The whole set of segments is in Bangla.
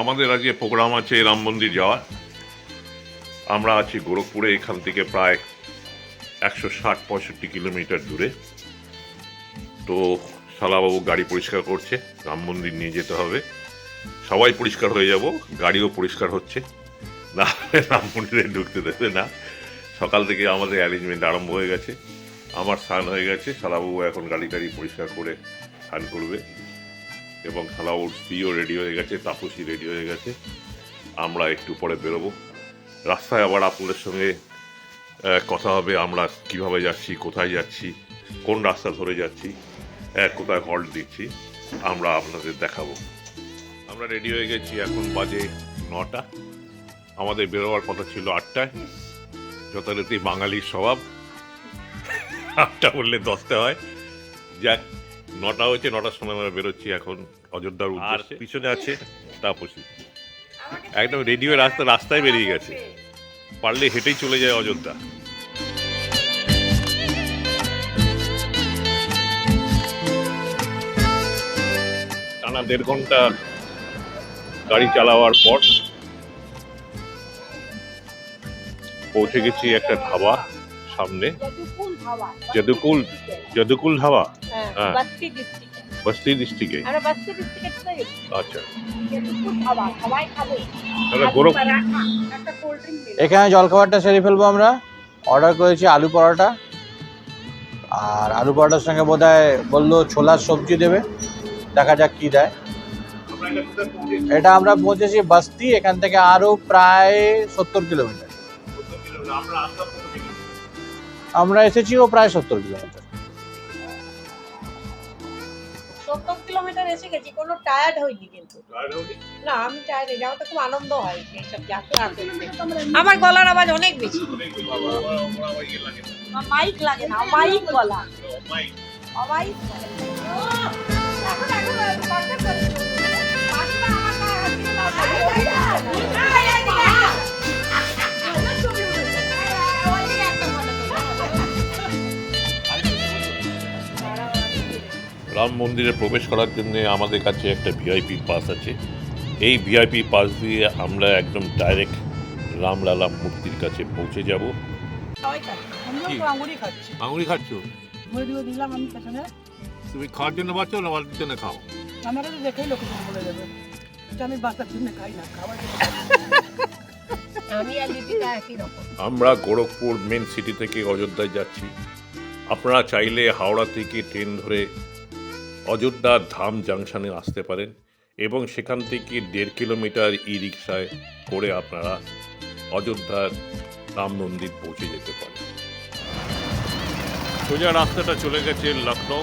আমাদের আজকে প্রোগ্রাম আছে রাম মন্দির যাওয়ার। আমরা আছি গোরখপুরে, এখান থেকে প্রায় একশো ষাট, পঁয়ষট্টি কিলোমিটার দূরে। তো শালাবাবু গাড়ি পরিষ্কার করছে, রাম মন্দির নিয়ে যেতে হবে। সবাই পরিষ্কার হয়ে যাব, গাড়িও পরিষ্কার হচ্ছে। না রাম মন্দিরে ঢুকতে দেবে না। সকাল থেকে আমাদের অ্যারেঞ্জমেন্ট আরম্ভ হয়ে গেছে। আমার স্নান হয়ে গেছে, শালাবাবু এখন গাড়ি গাড়ি পরিষ্কার করে স্নান করবে। এবং শালাবাবুর স্ত্রীও রেডি হয়ে গেছে, তাপসী রেডি হয়ে গেছে। আমরা একটু পরে বেরোবো। রাস্তায় আবার আপনাদের সঙ্গে কথা হবে, আমরা কীভাবে যাচ্ছি, কোথায় যাচ্ছি, কোন রাস্তা ধরে যাচ্ছি কোথায় হল্ট দিচ্ছি, আমরা আপনাদের দেখাবো। আমরা রেডি হয়ে গেছি, এখন বাজে নটা। আমাদের বেরোবার কথা ছিল আটটায়। যথারীতি বাঙালির স্বভাব। আটটা বললে দশটা হয়। যাক নটা হয়েছে নটার সময় আমরা বেরোচ্ছি এখন অযোধ্যার উদ্দেশ্যে। পিছনে আছে তাপসী একদম রেডি হয়ে রাস্তা রাস্তায় বেরিয়ে গেছে। পারলে হেঁটেই চলে যায় অযোধ্যা। টানা দেড় ঘণ্টা গাড়ি চালাওয়ার পর পৌঁছে গেছি একটা ধাবা। সামনে। যদুকুল যদুকুল ধাবা? হ্যাঁ হ্যাঁ। বাস্তি ডিস্ট্রিক্টে গেছি। আচ্ছা। ড্রিঙ্ক এখানে জলখাবারটা সেরে ফেলব আমরা। অর্ডার করেছি আলু পরোটা। আর আলু পরোটার সঙ্গে বোধ হয় বলল ছোলার সবজি দেবে। দেখা যাক কি দেয়। এটা আমরা পৌঁছেছি বাস্তি এখান থেকে আরও প্রায় সত্তর কিলোমিটার। আমরা এসেছি ও প্রায় সত্তর কিলোমিটার। সত্তর কিলোমিটার এসে গেছি কোনো টায়ার্ড হয়নি কিন্তু। না আমি টায়ার্ড হইনি আমার তো খুব আনন্দ হয় এইসব যাত্রা করতে। আমার গলার আওয়াজ অনেক বেশি। আমার মাইক লাগে না মাইক গলা। অমাইক এখন, এখন, রাম মন্দিরে প্রবেশ করার জন্য আমাদের কাছে একটা ভিআইপি পাস আছে। এই ভিআইপি পাস দিয়ে আমরা একদম ডাইরেক্ট রামলালা মূর্তির কাছে পৌঁছে যাব। সবাই খাচ্ছে। তুমি খাওয়ার জন্য বাঁচো না বাড়ির জন্য খাও? দেখেই লোকেজন বলে আমি জন্য খাই না খাবার আমরা গোরখপুর মেন সিটি থেকে অযোধ্যায় যাচ্ছি। আপনারা চাইলে হাওড়া থেকে ট্রেন ধরে অযোধ্যা ধাম জাংশনে আসতে পারেন এবং সেখান থেকে দেড় কিলোমিটার ই রিক্সায় করে আপনারা অযোধ্যার রাম মন্দির পৌঁছে যেতে পারেন। সোজা রাস্তাটা চলে গেছে লখনৌ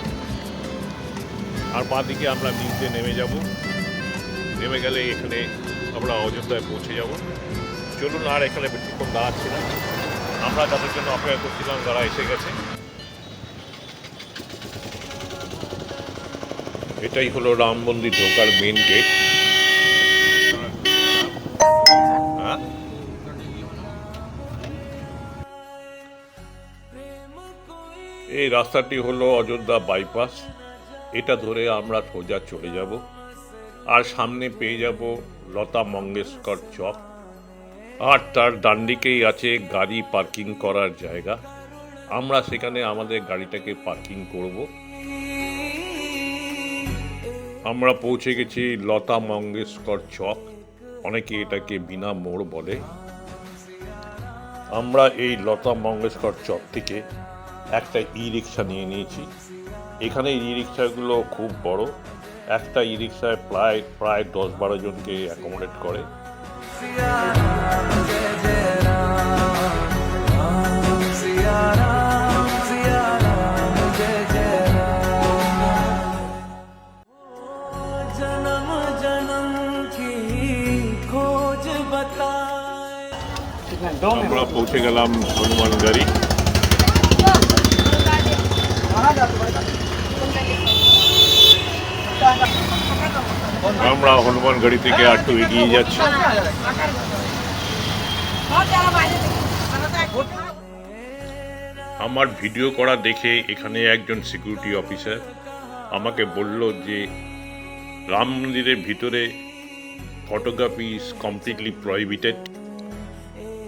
আর বাঁ দিকে আমরা নিচে নেমে যাব। নেমে গেলে এখানে আমরা অযোধ্যায় পৌঁছে যাব। চলুন আর এখানে বেশিক্ষণ দাঁড়াচ্ছি না। আমরা তাদের জন্য অপেক্ষা করছিলাম তারা এসে গেছে। এটাই হলো রাম মন্দির ঢোকার মেন গেট হ্যাঁ? এই রাস্তাটি হলো অযোধ্যা বাইপাস এটা ধরে আমরা সোজা চলে যাব। আর সামনে পেয়ে যাব লতা মঙ্গেশকর চক। আর তার ডান দিকেই আছে গাড়ি পার্কিং করার জায়গা। আমরা সেখানে আমাদের গাড়িটাকে পার্কিং করব। আমরা পৌঁছে গেছি লতা মঙ্গেশকর চক। অনেকে এটাকে বিনা মোড় বলে। আমরা এই লতা মঙ্গেশকর চক থেকে একটা ই রিক্সা নিয়ে নিয়েছি। এখানে ই রিক্সাগুলো খুব বড়। একটা ই রিক্সায় প্রায় প্রায় দশ বারো জনকে অ্যাকোমোডেট করে। আমরা পৌঁছে গেলাম হনুমান গাড়ি। আমরা হনুমান গাড়ি থেকে একটু এগিয়ে যাচ্ছি। আমার ভিডিও করা দেখে এখানে একজন সিকিউরিটি অফিসার আমাকে বলল যে, রাম মন্দিরের ভিতরে ফটোগ্রাফি ইজ কমপ্লিটলি প্রহিবিটেড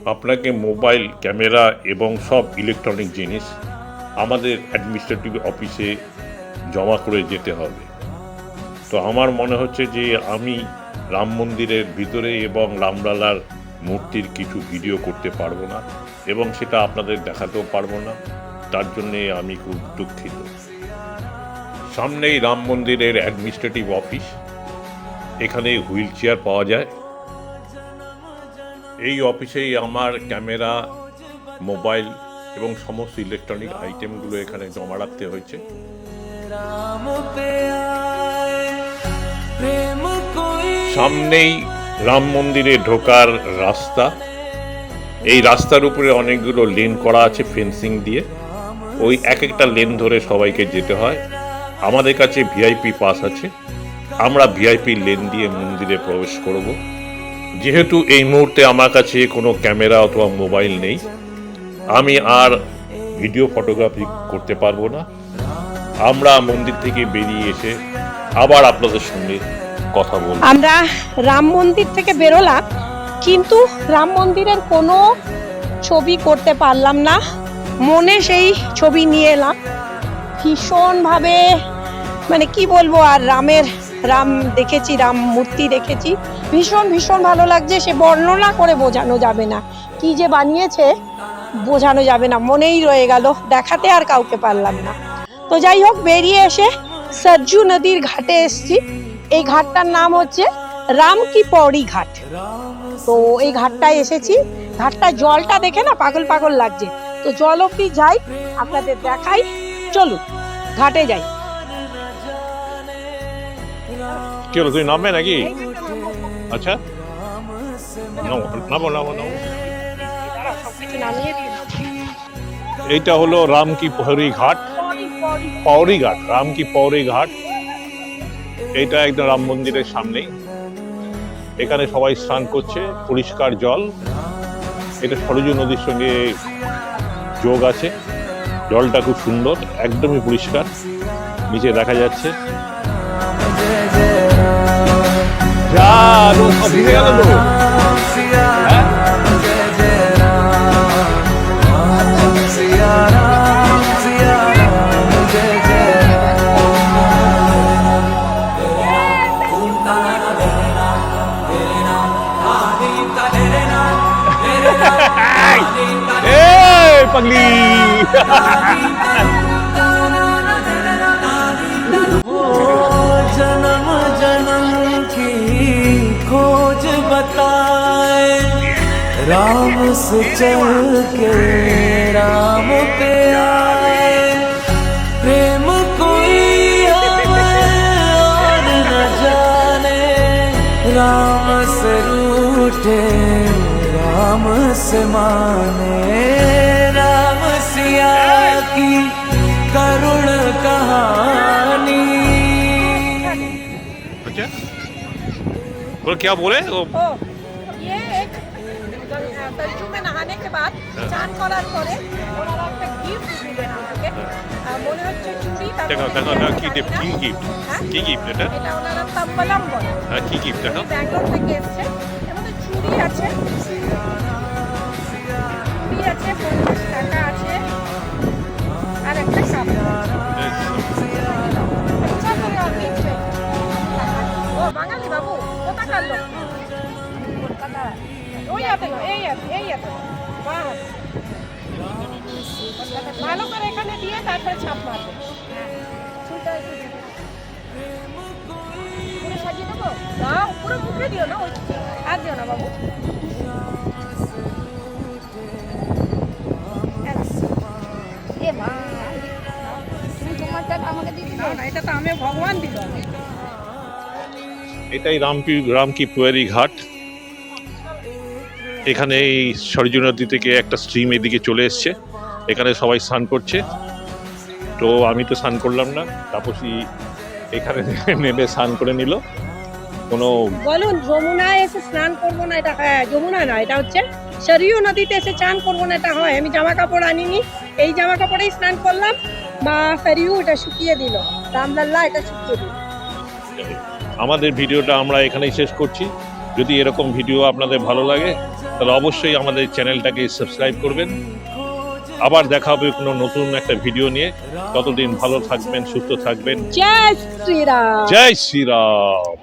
আপনাকে মোবাইল, ক্যামেরা এবং সব ইলেকট্রনিক জিনিস আমাদের অ্যাডমিনিস্ট্রেটিভ অফিসে জমা করে যেতে হবে। তো আমার মনে হচ্ছে যে আমি রাম মন্দিরের ভিতরে এবং রামলালার মূর্তির কিছু ভিডিও করতে পারব না এবং সেটা আপনাদের দেখাতেও পারব না। তার জন্যে আমি খুব দুঃখিত। সামনেই রাম মন্দিরের অ্যাডমিনিস্ট্রেটিভ অফিস। এখানে হুইল চেয়ার পাওয়া যায়। এই অফিসেই আমার ক্যামেরা, মোবাইল এবং সমস্ত ইলেকট্রনিক আইটেমগুলো এখানে জমা রাখতে হয়েছে। সামনেই রাম মন্দিরে ঢোকার রাস্তা। এই রাস্তার উপরে অনেকগুলো লেন করা আছে ফেন্সিং দিয়ে। ওই এক একটা লেন ধরে সবাইকে যেতে হয়। আমাদের কাছে ভিআইপি পাস আছে। আমরা ভিআইপি লেন দিয়ে মন্দিরে প্রবেশ করব। যেহেতু এই মুহূর্তে আমার কাছে কোনো ক্যামেরা অথবা মোবাইল নেই, আমি আর ভিডিও ফটোগ্রাফি করতে পারব না। আমরা মন্দির থেকে বেরিয়ে এসে আবার আপনাদের সঙ্গে কথা বলব। আমরা রাম মন্দির থেকে বেরোলাম, কিন্তু রাম মন্দিরের কোনো ছবি করতে পারলাম না। মনে সেই ছবি নিয়ে এলাম। ভীষণভাবে মানে কি বলব আর, রামের রাম দেখেছি, রাম মূর্তি দেখেছি। ভীষণ ভীষণ ভালো লাগছে, সে বর্ণনা করে বোঝানো যাবে না। কি যে বানিয়েছে, বোঝানো যাবে না। মনেই রয়ে গেল, দেখাতে আর কাউকে পারলাম না। তো যাই হোক, বেরিয়ে এসে সজ্জু নদীর ঘাটে এসছি। এই ঘাটটার নাম হচ্ছে রাম কি পৌড়ি ঘাট। তো এই ঘাটটায় এসেছি। ঘাটটা জলটা দেখে না পাগল পাগল লাগছে। তো জল অব্দি যাই, আপনাদের দেখাই। চলুন, ঘাটে যাই। কি হলো তুই নামবে নাকি আচ্ছা নামো নামো নামো এইটা হলো রাম কি পৌরি ঘাট পৌরি ঘাট রাম কি পৌরি ঘাট এইটা একদম রাম মন্দিরের সামনেই এখানে সবাই স্নান করছে পরিষ্কার জল এটা সরজু নদীর সঙ্গে যোগ আছে জলটা খুব সুন্দর একদমই পরিষ্কার নিচে দেখা যাচ্ছে যা লোক সব ভিজে গেল তো बताए, राम से चल के राम पे आए। प्रेम कोई और न जाने, राम से रूठे, राम से माने, राम सिया की बोलो क्या बोले वो ও ये एक তর্জু में नहाने के बाद চান করার পরে ওনারা একটা গিফট দিলেন আমাকে আহ, মনে হচ্ছে চুড়ি তার দেখো মধ্যে দেখো দেখো কি একটা গিফট কি গিফট হ্যাঁ? কি গিফট এটা এটা ওনারা তাম্বলাম বলে হ্যাঁ কি গিফট দেখো ব্যাঙ্গালোর থেকে এসছে এর মধ্যে চুড়ি আছে চুড়ি আছে পঞ্চাশ টাকা আছে আর একটা কাপ হাতে না এই হাতে এই হাতে বাঁ হাতে। ভালো করে এখানে দিয়ে তারপরে ছাপ মারবে। দাও। পুরো সাজিয়ে দেবো? দাও পুরো মুখে দিও না ওই আর দিও না বাবু। এ ভাই তুমি তোমারটা আমাকে এখানে এই সরজু নদী থেকে একটা স্ট্রিম এদিকে চলে এসছে। এখানে সবাই স্নান করছে। তো আমি তো স্নান করলাম না তাপসী এখানে নেমে স্নান করে নিল। কোনো বলুন যমুনায় এসে স্নান করব না এটা হ্যাঁ যমুনা না এটা হচ্ছে সরিও নদীতে এসে চান করব না এটা হয়। আমি জামা কাপড় আনিনি এই জামা কাপড়েই স্নান করলাম মা ফেরিও এটা শুকিয়ে দিল। রামলাল্লা এটা শুকিয়ে দিল। আমাদের ভিডিওটা আমরা এখানেই শেষ করছি। যদি এরকম ভিডিও আপনাদের ভালো লাগে তাহলে অবশ্যই আমাদের চ্যানেলটাকে সাবস্ক্রাইব করবেন। আবার দেখা হবে কোনো নতুন একটা ভিডিও নিয়ে। ততদিন ভালো থাকবেন সুস্থ থাকবেন। জয় শ্রীরাম। জয় শ্রীরাম।